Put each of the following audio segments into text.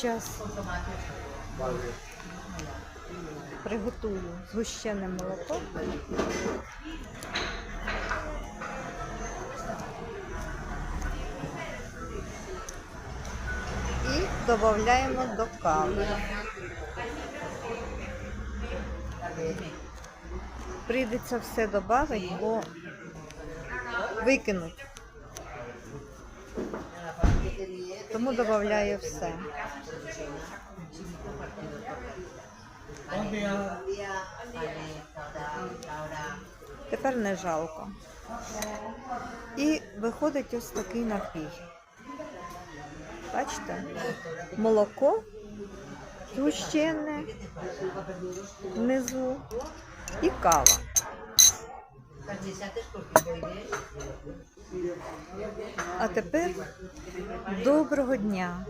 Зараз приготую згущене молоко. І додаємо до кави. Прийдеться все додати, бо викинуть. Тому додаю все. Тепер не жалко. І виходить ось такий напій. Бачите? Молоко згущене внизу і кава. А тепер доброго дня,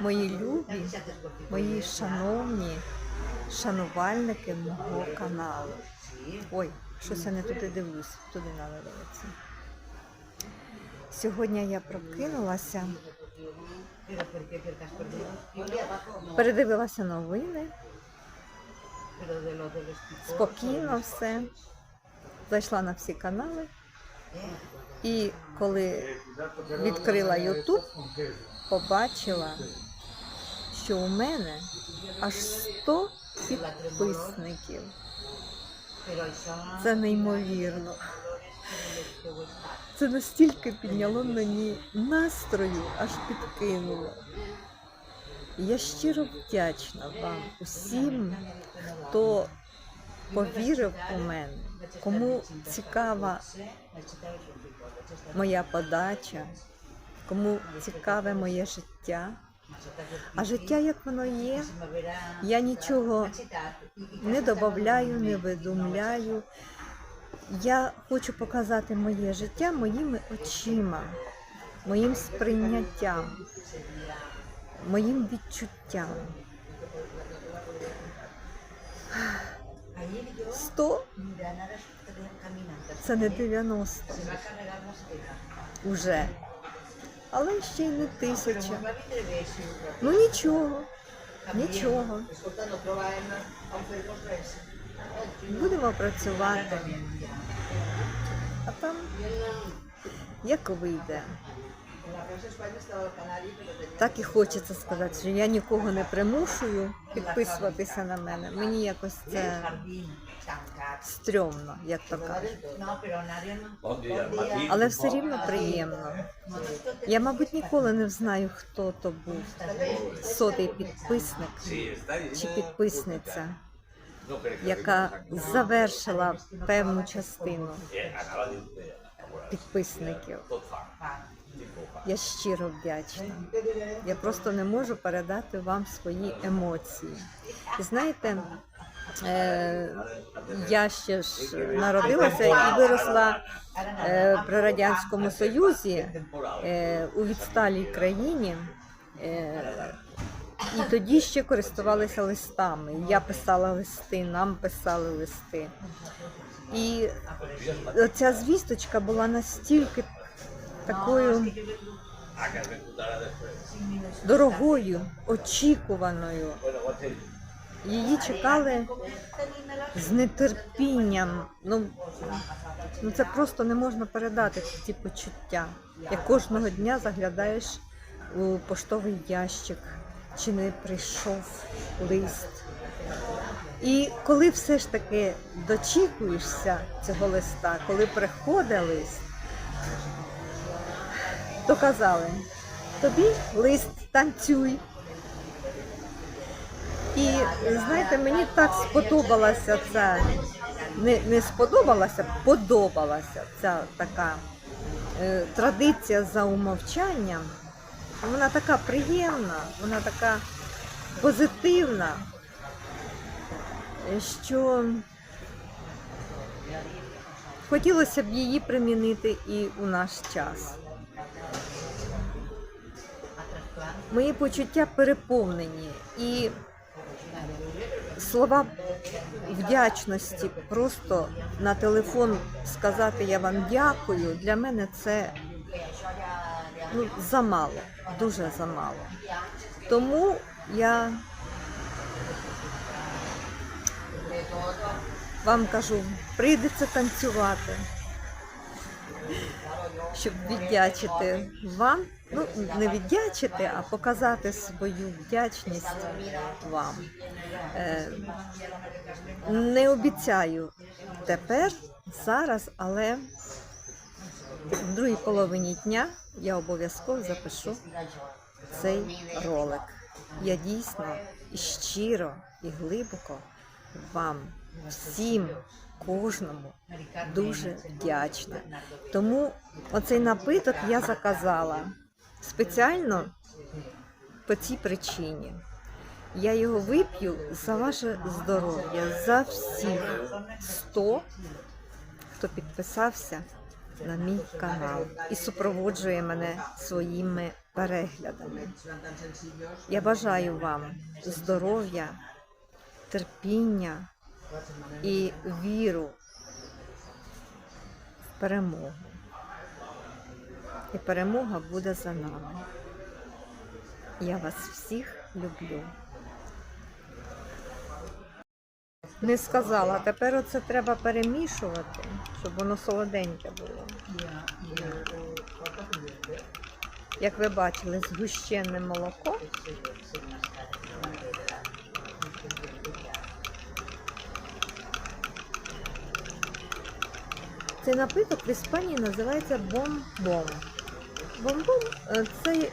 мої любі, мої шановні шанувальники мого каналу. Ой, щось я не туди дивлюсь, туди треба дивитися. Сьогодні я прокинулася, передивилася новини, спокійно все. Зайшла на всі канали. І коли відкрила YouTube, побачила, що у мене аж 100 підписників. Це неймовірно. Це настільки підняло мені настрою, аж підкинуло. Я щиро вдячна вам усім, хто повірив у мене, кому цікава моя подача, кому цікаве моє життя. А життя, як воно є, я нічого не додаю, не видумляю. Я хочу показати моє життя моїми очима, моїм сприйняттям, моїм відчуттям. 100 це не 90 уже. Але ще й не тисяча. Ну нічого, нічого. Будемо працювати. А там як вийде. Так і хочеться сказати, що я нікого не примушую підписуватися на мене. Мені якось це стрьомно, як то кажуть. Але все рівно приємно. Я, мабуть, ніколи не знаю, хто то був сотий підписник чи підписниця, яка завершила певну частину підписників. Я щиро вдячна. Я просто не можу передати вам свої емоції. І знаєте, е, я ще ж народилася і виросла е, при Радянському Союзі е, у відсталій країні. Е, і тоді ще користувалися листами. Я писала листи, нам писали листи. І ця звісточка була настільки такою дорогою, очікуваною. Її чекали з нетерпінням. Ну, ну це просто не можна передати ці почуття. Як кожного дня заглядаєш у поштовий ящик, чи не прийшов лист. І коли все ж таки дочікуєшся цього листа, коли приходить лист, то казали, тобі лист танцюй. І знаєте, мені так сподобалася ця, не, не сподобалася, подобалася ця така е, традиція за умовчанням. Вона така приємна, вона така позитивна, що хотілося б її примінити і у наш час. Мої почуття переповнені і слова вдячності просто на телефон сказати я вам дякую. Для мене це ну, замало, дуже замало. Тому я вам кажу, прийдеться танцювати, щоб віддячити вам. Ну, не віддячити, а показати свою вдячність вам. Е, не обіцяю тепер, зараз, але в другій половині дня я обов'язково запишу цей ролик. Я дійсно щиро і глибоко вам всім, кожному дуже вдячна. Тому оцей напиток я заказала спеціально по цій причині. Я його вип'ю за ваше здоров'я, за всіх 100, хто підписався на мій канал і супроводжує мене своїми переглядами. Я бажаю вам здоров'я, терпіння і віру в перемогу. І перемога буде за нами. Я вас всіх люблю. Не сказала, тепер оце треба перемішувати, щоб воно солоденьке було. Як ви бачили, згущене молоко. Цей напиток в Іспанії називається бомбом. Бомбом е, це е,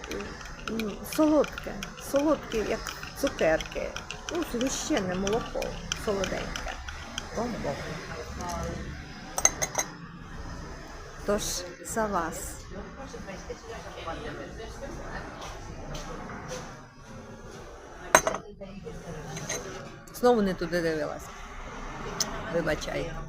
солодке, солодке, як цукерки. Ну, згущене молоко, солоденьке. Бомбом. Тож за вас. Знову не туди дивилась. Вибачайте.